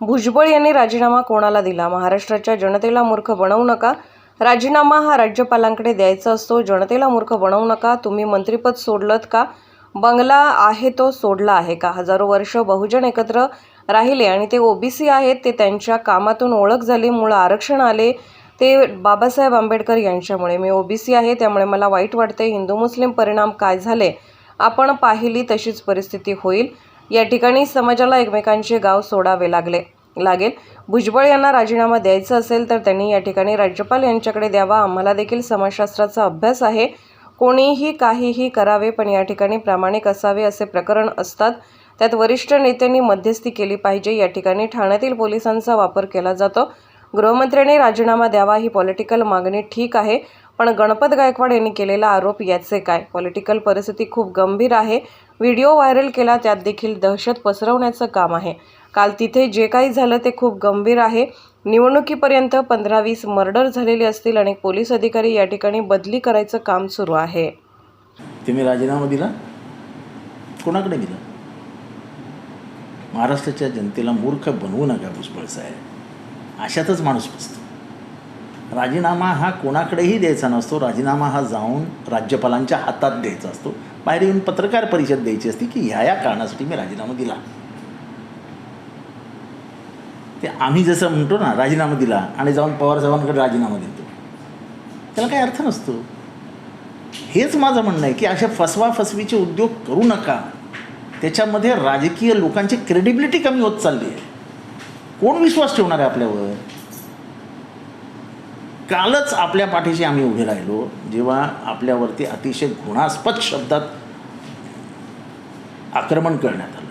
भुजबळ यांनी राजीनामा कोणाला दिला? महाराष्ट्राच्या जनतेला मूर्ख बनवू नका. राजीनामा हा राज्यपालांकडे द्यायचा असतो. जनतेला मूर्ख बनवू नका. तुम्ही मंत्रिपद सोडलत का? बंगला आहे तो सोडला आहे का? हजारो वर्ष बहुजन एकत्र राहिले आणि ते ओबीसी आहेत. ते त्यांच्या कामातून ओळख झाली. मुळं आरक्षण आले. ते बाबासाहेब आंबेडकर यांच्यामुळे. मी ओबीसी आहे. त्यामुळे मला वाईट वाटते हिंदू मुस्लिम परिणाम काय झाले? आपण पाहिली तशीच परिस्थिती होईल. या ठिकाणी समाजाला एकमेकांचे गाव सोडावे लागले. लागेल. भुजबळ यांना राजीनामा द्यायचा असेल तर त्यांनी या ठिकाणी राज्यपाल यांच्याकडे द्यावा. आम्हाला देखील समाजशास्त्राचा अभ्यास आहे. कोणीही काहीही करावे पण या ठिकाणी प्रामाणिक असावे असे प्रकरण असतात. त्यात वरिष्ठ नेत्यांनी मध्यस्थी केली पाहिजे. या ठिकाणी ठाण्यातील पोलिसांचा वापर केला जातो. गृहमंत्र्यांनी राजीनामा द्यावा ही पॉलिटिकल मागणी ठीक आहे. पण गणपत गायकवाड यांनी केलेला आरोप याचे काय? पॉलिटिकल परिस्थिती खूप गंभीर आहे. व्हिडिओ व्हायरल केला त्यात देखील दहशत पसरवण्याचं काम आहे. काल तिथे जे काही झालं ते खूप गंभीर आहे. निवडणुकीपर्यंत पंधरा वीस मर्डर झालेले असतील आणि पोलीस अधिकारी या ठिकाणी बदली करायचं काम सुरू आहे. तुम्ही राजीनामा दिला? कोणाकडे दिला? महाराष्ट्राच्या जनतेला मूर्ख बनवू नका भुजबळ साहेब. अशातच माणूस बसतो. राजीनामा हा कोणाकडेही द्यायचा नसतो. राजीनामा हा जाऊन राज्यपालांच्या हातात द्यायचा असतो. बाहेर येऊन पत्रकार परिषद द्यायची असती की ह्या या कारणासाठी मी राजीनामा दिला. ते आम्ही जसं म्हणतो ना राजीनामा दिला आणि जाऊन पवारसाहेबांकडे राजीनामा देतो. त्याला काही अर्थ नसतो. हेच माझं म्हणणं आहे की अशा फसवा फसवीचे उद्योग करू नका. त्याच्यामध्ये राजकीय लोकांची क्रेडिबिलिटी कमी होत चालली आहे. कोण विश्वास ठेवणार आहे आपल्यावर? कालच आपल्या पाठीशी आम्ही उभे राहिलो जेव्हा आपल्यावरती अतिशय घृणास्पद शब्दात आक्रमण करण्यात आलं.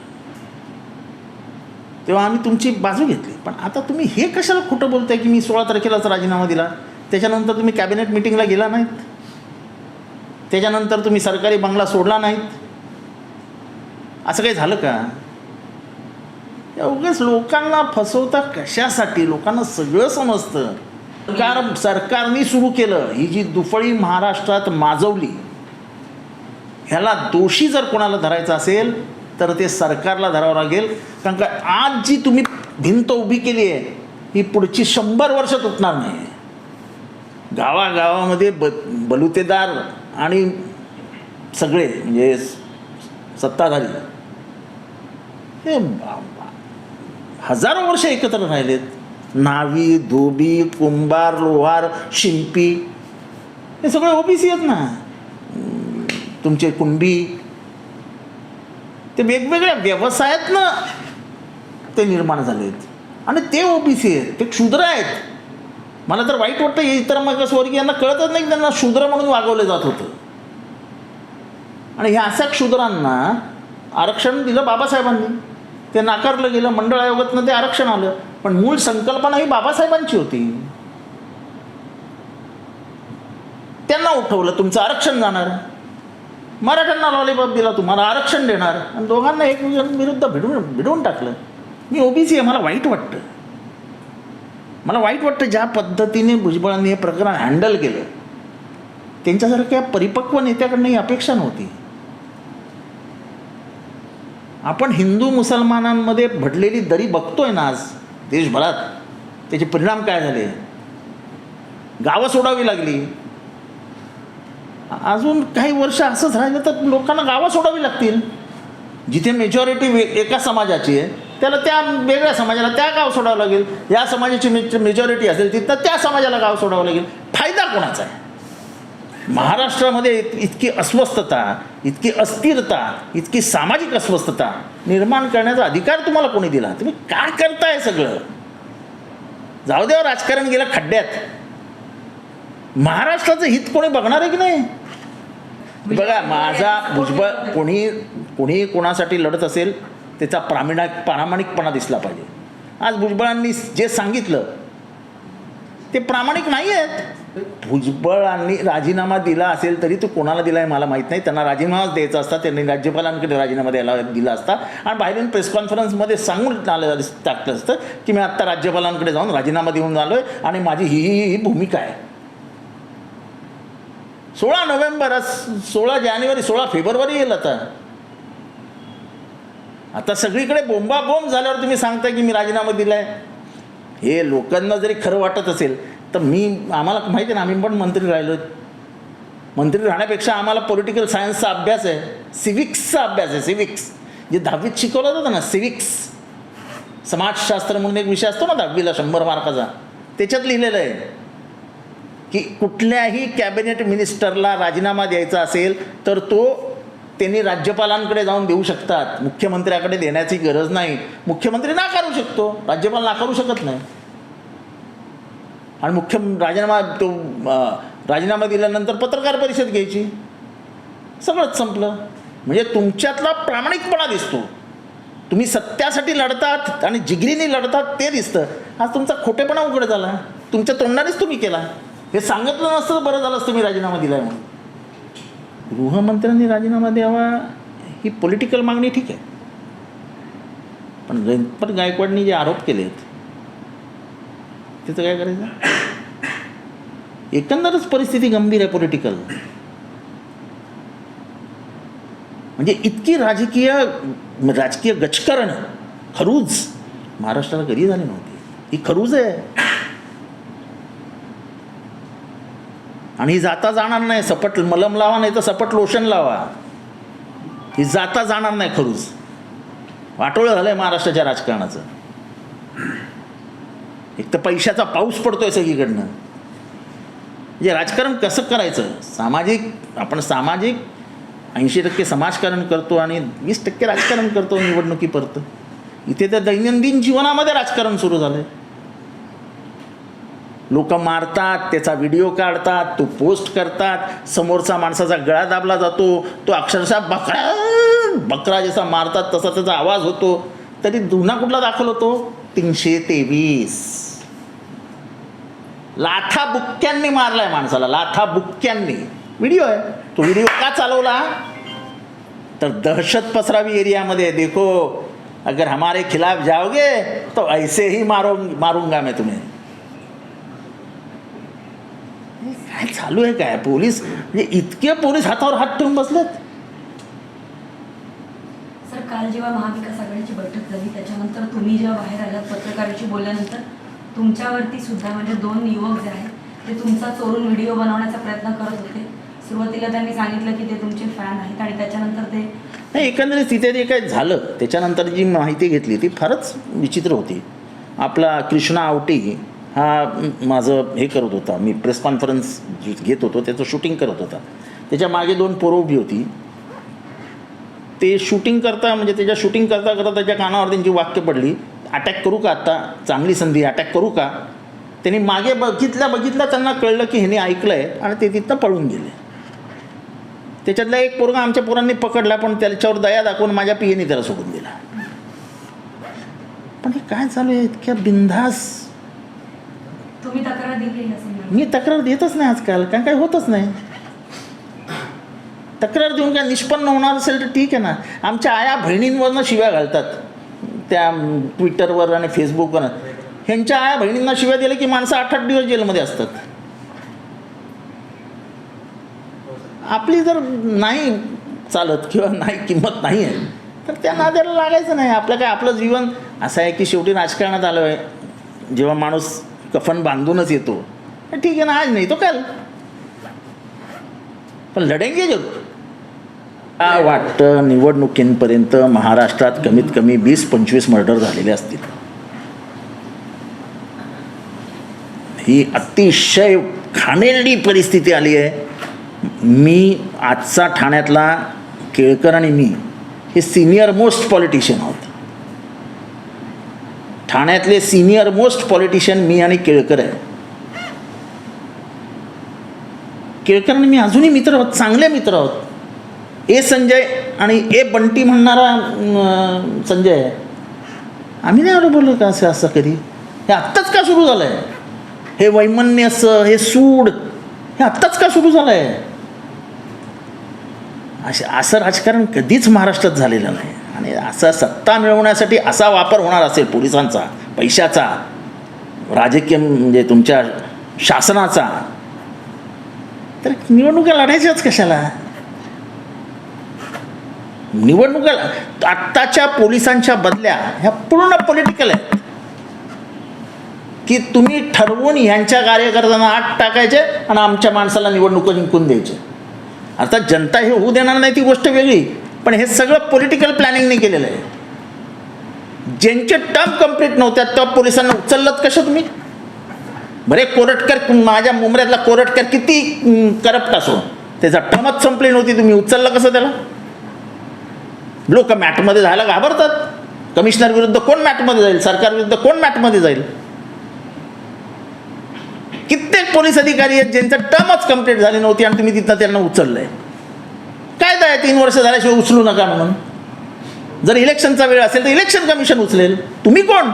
तेव्हा आम्ही तुमची बाजू घेतली. पण आता तुम्ही हे कशाला खोटं बोलताय की मी सोळा तारखेलाच राजीनामा दिला? त्याच्यानंतर तुम्ही कॅबिनेट मिटिंगला गेला नाहीत. त्याच्यानंतर तुम्ही सरकारी बंगला सोडला नाहीत. असं काही झालं का? उगाच लोकांना फसवता कशासाठी? लोकांना सगळं समजतं. सरकार सरकारने सुरू केलं ही जी दुफळी महाराष्ट्रात माजवली ह्याला दोषी जर कोणाला धरायचं असेल तर ते सरकारला धरावं लागेल. कारण का आज जी तुम्ही भिंत उभी केली आहे ही पुढची शंभर वर्ष तुटणार नाही. गावागावामध्ये ब बलुतेदार आणि सगळे म्हणजे सत्ताधारी हे बा- बा- हजारो वर्ष एकत्र राहिलेत. नावी धोबी कुंभार लोहार शिंपी. हे सगळे ओबीसी आहेत ना. तुमचे कुंभी. ते वेगवेगळ्या व्यवसायातनं ते निर्माण झाले आहेत. आणि ते ओबीसी आहेत. ते क्षुद्र आहेत. मला तर वाईट वाटतं हे इतर मग यांना कळतच नाही की त्यांना शूद्र म्हणून वागवलं जात होतं. आणि ह्या अशा क्षुद्रांना आरक्षण दिलं बाबासाहेबांनी. ते नाकारलं गेलं मंडळ आयोगातनं ते आरक्षण आलं. पण मूळ संकल्पना ही बाबासाहेबांची होती. त्यांना उठवलं तुमचं आरक्षण जाणार. मराठ्यांना लॉलीपॉप दिला तुम्हाला आरक्षण देणार. आणि दोघांना एकमेकांविरुद्ध भिडून भिडवून टाकलं. मी ओबीसी आहे मला वाईट वाटतं. मला वाईट वाटतं ज्या पद्धतीने भुजबळांनी हे प्रकरण हँडल केलं. त्यांच्यासारख्या परिपक्व नेत्याकडनं ही अपेक्षा नव्हती. आपण हिंदू मुसलमानांमध्ये भडलेली दरी बघतोय ना आज. देशभरात त्याचे परिणाम काय झाले? गावं सोडावी लागली. अजून काही वर्ष असंच राहिलं तर लोकांना गावं सोडावी लागतील. जिथे मेजॉरिटी वे एका समाजाची आहे त्याला त्या वेगळ्या समाजाला त्या गाव सोडावं लागेल. या समाजाची मेजॉरिटी असेल तिथं त्या समाजाला गाव सोडावं लागेल. फायदा कोणाचा आहे? महाराष्ट्रामध्ये इतकी अस्वस्थता इतकी अस्थिरता इतकी सामाजिक अस्वस्थता निर्माण करण्याचा अधिकार तुम्हाला कोणी दिला? तुम्ही काय करताय सगळं? जाऊ द्या राजकारण गेलं खड्ड्यात. महाराष्ट्राचं हित कोणी बघणार आहे की नाही? बघा माझा भुजबळ कोणी कोणी कोणासाठी लढत असेल त्याचा प्रामिणा प्रामाणिकपणा दिसला पाहिजे. आज भुजबळांनी जे सांगितलं ते प्रामाणिक नाही आहेत भुजबळांनी राजीनामा दिला असेल तरी तो कोणाला दिला आहे मला माहीत नाही. त्यांना राजीनामाच द्यायचा असता त्यांनी राज्यपालांकडे राजीनामा द्यायला दिला असता. आणि बाहेरून प्रेस कॉन्फरन्समध्ये सांगून आलं टाकलं असतं की मी आत्ता राज्यपालांकडे जाऊन राजीनामा देऊन आलो आहे आणि माझी ही ही ही भूमिका आहे. सोळा नोव्हेंबर सोळा जानेवारी सोळा फेब्रुवारी येईल आता. आता सगळीकडे बोंबाबोंब झाल्यावर तुम्ही सांगता की मी राजीनामा दिला आहे हे लोकांना जरी खरं वाटत असेल तर मी आम्हाला माहिती आहे ना आम्ही पण मंत्री राहिलो. मंत्री राहण्यापेक्षा आम्हाला पॉलिटिकल सायन्सचा अभ्यास आहे सिविक्सचा अभ्यास आहे सिविक्स जे दहावीत शिकवलं जातं ना सिविक्स समाजशास्त्र म्हणून एक विषय असतो ना दहावीला शंभर मार्काचा. त्याच्यात लिहिलेलं आहे की कुठल्याही कॅबिनेट मिनिस्टरला राजीनामा द्यायचा असेल तर तो त्यांनी राज्यपालांकडे जाऊन देऊ शकतात. मुख्यमंत्र्याकडे देण्याची गरज नाही. मुख्यमंत्री नाकारू शकतो. राज्यपाल नाकारू शकत नाही. आणि मुख्य राजीनामा तो राजीनामा दिल्यानंतर पत्रकार परिषद घ्यायची. सगळंच संपलं. म्हणजे तुमच्यातला प्रामाणिकपणा दिसतो. तुम्ही सत्यासाठी लढतात आणि जिगरीने लढतात ते दिसतं. आज तुमचा खोटेपणा उघड झाला. तुमच्या तोंडानेच तुम्ही केला. हे सांगितलं नसतं बरं झालं असतं मी राजीनामा दिलाय म्हणून. गृहमंत्र्यांनी राजीनामा द्यावा ही पॉलिटिकल मागणी ठीक आहे. पण गणपत गायकवाडनी जे आरोप केले आहेत त्याचं काय करायचं? एकंदरच परिस्थिती गंभीर आहे पॉलिटिकल म्हणजे इतकी राजकीय राजकीय गचकरण खरूज महाराष्ट्राला कधी झाली नव्हती. ही खरूज आहे. आणि ही जाता जाणार नाही सपट मलम लावा नाही तर सपट लोशन लावा. ही जाता जाणार नाही खरूज. वाटोळं झालंय महाराष्ट्राच्या राजकारणाचं. एक तर पैशाचा पाऊस पडतोय सगळीकडनं. म्हणजे राजकारण कसं करायचं? सामाजिक आपण सामाजिक ऐंशी टक्के समाजकारण करतो आणि वीस टक्के राजकारण करतो निवडणुकीपर्यंत. इथे तर दैनंदिन जीवनामध्ये राजकारण सुरू झालं आहे लोक मारतात त्याचा व्हिडिओ काढतात तो पोस्ट करतात समोरचा माणसाचा गळा दाबला जातो तो अक्षरशः बकरा बकरा जसा मारतात तसा त्याचा आवाज होतो. तरी गुन्हा कुठला दाखल होतो? तीनशे तेवीस. लाथा बुक्क्यांनी मारलाय माणसाला लाथा बुक्क्यांनी. व्हिडिओ आहे. तो व्हिडिओ का चालवला? तर दहशत पसरावी एरियामध्ये देखो अगर हमारे खिलाफ जाओगे तो ऐसे ही मारो मारूंगा मैं तुम्हें. काय चालू आहे काय? पोलीस म्हणजे इतके पोलीस हातावर हात ठेवून बसलेत. सर काल जेव्हा महाविकास आघाडीची बैठक झाली त्याच्यानंतर तुम्ही जेव्हा बाहेर आलात पत्रकारांशी बोलल्यानंतर तुमच्यावरती सुद्धा म्हणजे दोन युवक जे आहेत ते तुमचा चोरून व्हिडिओ बनवण्याचा प्रयत्न करत होते. सुरुवातीला त्यांनी सांगितलं की ते तुमचे फॅन आहेत आणि त्याच्यानंतर ते नाही एकंदरीत तिथे जे काही झालं त्याच्यानंतर जी माहिती घेतली ती फारच विचित्र होती. आपला कृष्णा आवटी हा माझं हे करत होता. मी प्रेस कॉन्फरन्स घेत होतो त्याचं शूटिंग करत होता. त्याच्यामागे दोन पोरं उभी होती. ते शूटिंग करता म्हणजे त्याच्या शूटिंग करता करता त्याच्या कानावर त्यांची वाक्य पडली. अटॅक करू का आत्ता चांगली संधी अटॅक करू का? त्यांनी मागे बघितल्या बघितल्या त्यांना कळलं की ह्याने ऐकलं आहे आणि ते तिथनं पळून गेले. त्याच्यातला एक पोरगा आमच्या पोरांनी पकडला पण त्याच्यावर दया दाखवून माझ्या पियेने त्याला सोडून दिला. पण हे काय चालू आहे? इतक्या संदर्भात मी तक्रार देतच नाही आजकाल कारण काय होतच नाही. तक्रार देऊन काय निष्पन्न होणार असेल तर ठीक आहे ना. आमच्या आया बहिणींवरनं शिव्या घालतात. त्या ट्विटरवर आणि फेसबुकवर ह्यांच्या आया बहिणींना शिव्या दिल्या की माणसं आठ आठ दिवस जेलमध्ये असतात. आपली जर नाही चालत किंवा नाही किंमत नाही आहे तर त्या नाद्याला लागायचं नाही. आपलं काय आपलं जीवन असं आहे की शेवटी राजकारणात आलं आहे जेव्हा माणूस कफन बांधूनच येतो. ठीक आहे ना आज नाही तो काल. पण लढेंगे जरूर मला वाटतं निवडणुकींपर्यंत महाराष्ट्रात कमीत कमी वीस पंचवीस मर्डर झालेले असतील? ही अतिशय घाणेरडी परिस्थिती आली आहे. मी आजचा ठाण्यातला केळकर आणि मी हे सिनियर मोस्ट पॉलिटिशियन आहोत. ठाण्यातले सिनियर मोस्ट पॉलिटिशियन मी आणि केळकर आहे. केळकर आणि मी अजूनही मित्र आहोत चांगले मित्र आहोत. ए संजय आणि ए बंटी म्हणणारा संजय. आम्ही नाही आलो बोललो का असं असं कधी? हे आत्ताच का सुरू झालं आहे हे वैमन्य असं हे सूड हे आत्ताच का सुरू झालं आहे असे असं राजकारण कधीच महाराष्ट्रात झालेलं नाही. आणि असा सत्ता मिळवण्यासाठी असा वापर होणार असेल पोलिसांचा पैशाचा राजकीय म्हणजे तुमच्या शासनाचा तर निवडणुका लढायच्याच कशाला? निवडणुका आत्ताच्या पोलिसांच्या बदल्या ह्या पूर्ण पॉलिटिकल आहेत. की तुम्ही ठरवून ह्यांच्या कार्यकर्त्यांना आत टाकायचे आणि आमच्या माणसाला निवडणुका जिंकून द्यायचे. आता जनता हे होऊ देणार नाही ती गोष्ट वेगळी पण हे सगळं पॉलिटिकल प्लॅनिंगने केलेलं आहे. ज्यांचे टर्म कंप्लीट नव्हत्या त्या पोलिसांना उचललत कसं तुम्ही? बरे कोरटकर माझ्या मुंबऱ्यातला कोरटकर किती करप्ट असो त्याचा टर्मच संपली नव्हती तुम्ही उचललं कसं त्याला? लोक मॅटमध्ये जायला घाबरतात. कमिशनर विरुद्ध कोण मॅटमध्ये जाईल? सरकार विरुद्ध कोण मॅटमध्ये जाईल? कित्येक पोलीस अधिकारी आहेत ज्यांचं टर्मच कंप्लीट झाली नव्हती आणि तुम्ही तिथनं त्यांना उचललंय. कायदा आहे तीन वर्ष झाल्याशिवाय उचलू नका म्हणून. जर इलेक्शनचा वेळ असेल तर इलेक्शन कमिशन उचलेल. तुम्ही कोण?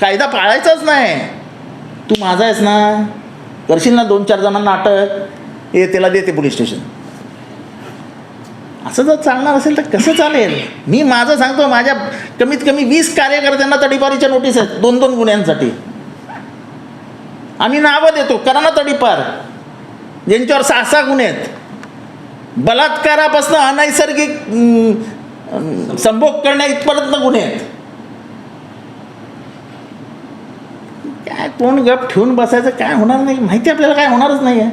कायदा पाळायचाच नाही. तू माझा आहेस ना? करशील ना दोन चार जणांना अटक? हे त्याला देते पोलीस स्टेशन. असं जर चालणार असेल तर कसं चालेल? मी माझं सांगतो माझ्या कमीत कमी वीस कार्यकर्त्यांना तडीपारीच्या नोटीस आहेत दोन दोन गुन्ह्यांसाठी. आम्ही नावं देतो करा ना तडीपार. ज्यांच्यावर सहा सहा गुन्हे आहेत. बलात्कारापासून अनैसर्गिक संभोग करण्या इथपर्यंत गुन्हे आहेत. काय कोण गप ठेवून बसायचं काय होणार नाही? माहिती आपल्याला काय होणारच नाही आहे